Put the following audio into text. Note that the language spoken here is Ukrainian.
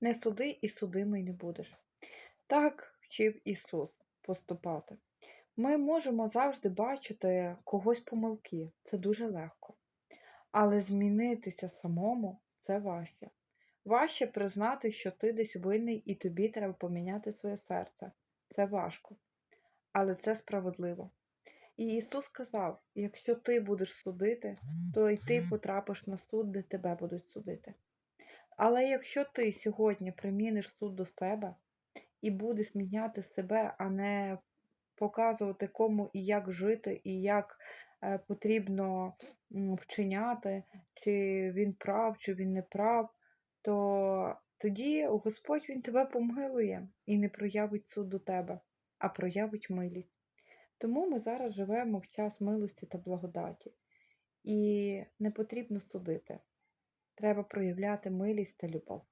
Не суди і судимий не будеш. Так вчив Ісус поступати. Ми можемо завжди бачити когось помилки, це дуже легко. Але змінитися самому це важче. Важче признати, що ти десь винний і тобі треба поміняти своє серце. Це важко, але це справедливо. І Ісус сказав: якщо ти будеш судити, то й ти потрапиш на суд, де тебе будуть судити. Але якщо ти сьогодні приміниш суд до себе і будеш міняти себе, а не показувати кому і як жити, і як е, потрібно вчиняти, чи він прав, чи він не прав, то тоді Господь Він тебе помилує і не проявить суд до тебе, а проявить милість. Тому ми зараз живемо в час милості та благодаті. І не потрібно судити. Треба проявляти милість та любов.